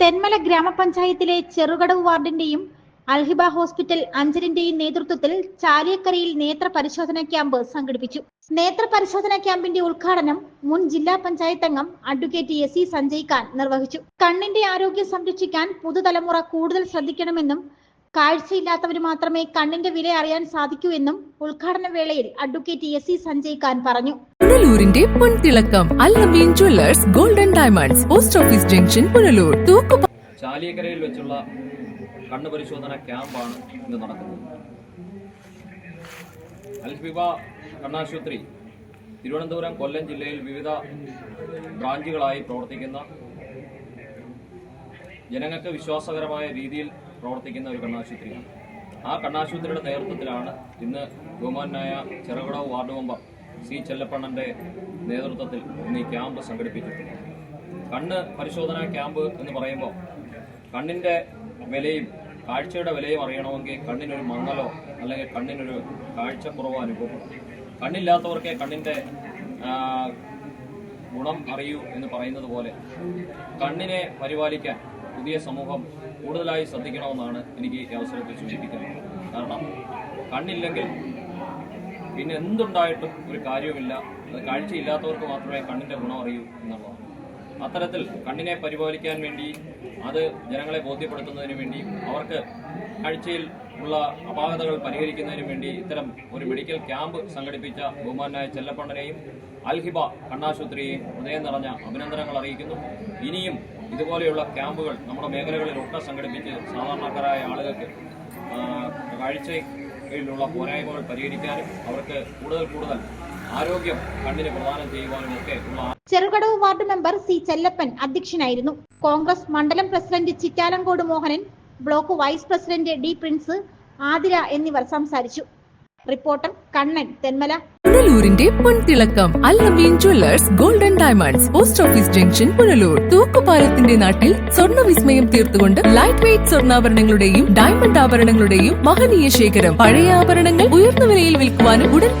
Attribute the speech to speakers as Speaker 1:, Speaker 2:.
Speaker 1: തെന്മല ഗ്രാമപഞ്ചായത്തിലെ ചെറുകടവ് വാർഡിന്റെയും അൽഹിബ ഹോസ്പിറ്റൽ അഞ്ചലിന്റെയും നേതൃത്വത്തിൽ ചാലിയക്കരയിൽ നേത്ര പരിശോധന ക്യാമ്പ് സംഘടിപ്പിച്ചു. നേത്ര പരിശോധന ക്യാമ്പിന്റെ ഉദ്ഘാടനം മുൻ ജില്ലാ പഞ്ചായത്ത് അംഗം advocate S C Sanjay Khan നിർവഹിച്ചു. കണ്ണിന്റെ ആരോഗ്യം സംരക്ഷിക്കാൻ പുതുതലമുറ കൂടുതൽ ശ്രദ്ധിക്കണമെന്നും കാഴ്ചയില്ലാത്തവര് മാത്രമേ കണ്ണിന്റെ വില അറിയാൻ സാധിക്കൂ എന്നും ഉദ്ഘാടന വേളയിൽ advocate S C Sanjay Khan പറഞ്ഞു.
Speaker 2: പുനലൂരിന്റെ പൊൻതിളക്കം Allameen jewellers golden diamonds post office junction Punalur തൂക്കു
Speaker 3: ചാലിയക്കരയിൽ വെച്ചുള്ള കണ്ണു പരിശോധന ക്യാമ്പാണ് ഇന്ന് നടക്കുന്നത്. അൽഫിബ കണ്ണാശുപത്രി തിരുവനന്തപുരം കൊല്ലം ജില്ലയിൽ വിവിധ ബ്രാഞ്ചുകളായി പ്രവർത്തിക്കുന്ന ജനങ്ങൾക്ക് വിശ്വാസകരമായ രീതിയിൽ പ്രവർത്തിക്കുന്ന ഒരു കണ്ണാശുപത്രിയാണ് ആ കണ്ണാശുപത്രിയുടെ നേതൃത്വത്തിലാണ് ഇന്ന് ബഹുമാനായ ചെറുകടവ് വാർഡ് മെമ്പർ സി ചെല്ലപ്പണ്ണന്റെ നേതൃത്വത്തിൽ ഇന്ന് ഈ ക്യാമ്പ് സംഘടിപ്പിച്ചിട്ടുണ്ട്. കണ്ണ് പരിശോധനാ ക്യാമ്പ് എന്ന് പറയുമ്പോൾ കണ്ണിന്റെ വിലയും കാഴ്ചയുടെ വിലയും അറിയണമെങ്കിൽ കണ്ണിനൊരു മങ്ങലോ അല്ലെങ്കിൽ കണ്ണിനൊരു കാഴ്ചക്കുറവോ അനുഭവപ്പെടും. കണ്ണില്ലാത്തവർക്ക് കണ്ണിന്റെ ഗുണം അറിയൂ എന്ന് പറയുന്നത് പോലെ കണ്ണിനെ പരിപാലിക്കാൻ പുതിയ സമൂഹം കൂടുതലായി ശ്രദ്ധിക്കണമെന്നാണ് എനിക്ക് ഈ അവസരത്തിൽ സൂചിപ്പിക്കുന്നത്. കാരണം കണ്ണില്ലെങ്കിൽ പിന്നെ എന്തുണ്ടായിട്ടും ഒരു കാര്യവുമില്ല. അത് കാഴ്ചയില്ലാത്തവർക്ക് മാത്രമേ കണ്ണിന്റെ ഗുണം അറിയൂ എന്നുള്ളതാണ്. അത്തരത്തിൽ കണ്ണിനെ പരിപാലിക്കാൻ വേണ്ടി അത് ജനങ്ങളെ ബോധ്യപ്പെടുത്തുന്നതിന് വേണ്ടി അവർക്ക് കാഴ്ചയിൽ ഉള്ള അപാകതകൾ പരിഹരിക്കുന്നതിനു വേണ്ടി ഇത്തരം ഒരു മെഡിക്കൽ ക്യാമ്പ് സംഘടിപ്പിച്ച ബഹുമാനായ ചെല്ലപ്പണ്ണനെയും അൽഹിബ കണ്ണാശുപത്രിയെയും ഹൃദയം നിറഞ്ഞ അഭിനന്ദനങ്ങൾ അറിയിക്കുന്നു. ഇനിയും ഇതുപോലെയുള്ള ക്യാമ്പുകൾ നമ്മുടെ മേഖലകളിലൊക്കെ സംഘടിപ്പിച്ച് സാധാരണക്കാരായ ആളുകൾക്ക് കാഴ്ചയിലുള്ള പോരായ്മകൾ പരിഹരിക്കാനും അവർക്ക് കൂടുതൽ കൂടുതൽ ആരോഗ്യം കണ്ണിന് പ്രദാനം ചെയ്യുവാനും ഒക്കെ ഉള്ള
Speaker 1: Cherukadavu ward member C Chellappan അധ്യക്ഷനായിരുന്നു. കോൺഗ്രസ് മണ്ഡലം president Chittalamkode Mohanan block vice president D Prince Athira എന്നിവർ സംസാരിച്ചു. റിപ്പോർട്ടർ കണ്ണൻ തെന്മല.
Speaker 2: പുനലൂരിന്റെ പൊൻതിളക്കം Alnaveen jewellers golden diamonds post office junction Punalur. തൂക്കുപാലത്തിന്റെ നാട്ടിൽ സ്വർണ വിസ്മയം തീർത്തുകൊണ്ട് ലൈറ്റ് വെയ്റ്റ് സ്വർണാഭരണങ്ങളുടെയും ഡയമണ്ട് ആഭരണങ്ങളുടെയും മഹനീയ ശേഖരം. പഴയ ആഭരണങ്ങൾ ഉയർന്ന വിലയിൽ വിൽക്കുവാനും ഉടൻ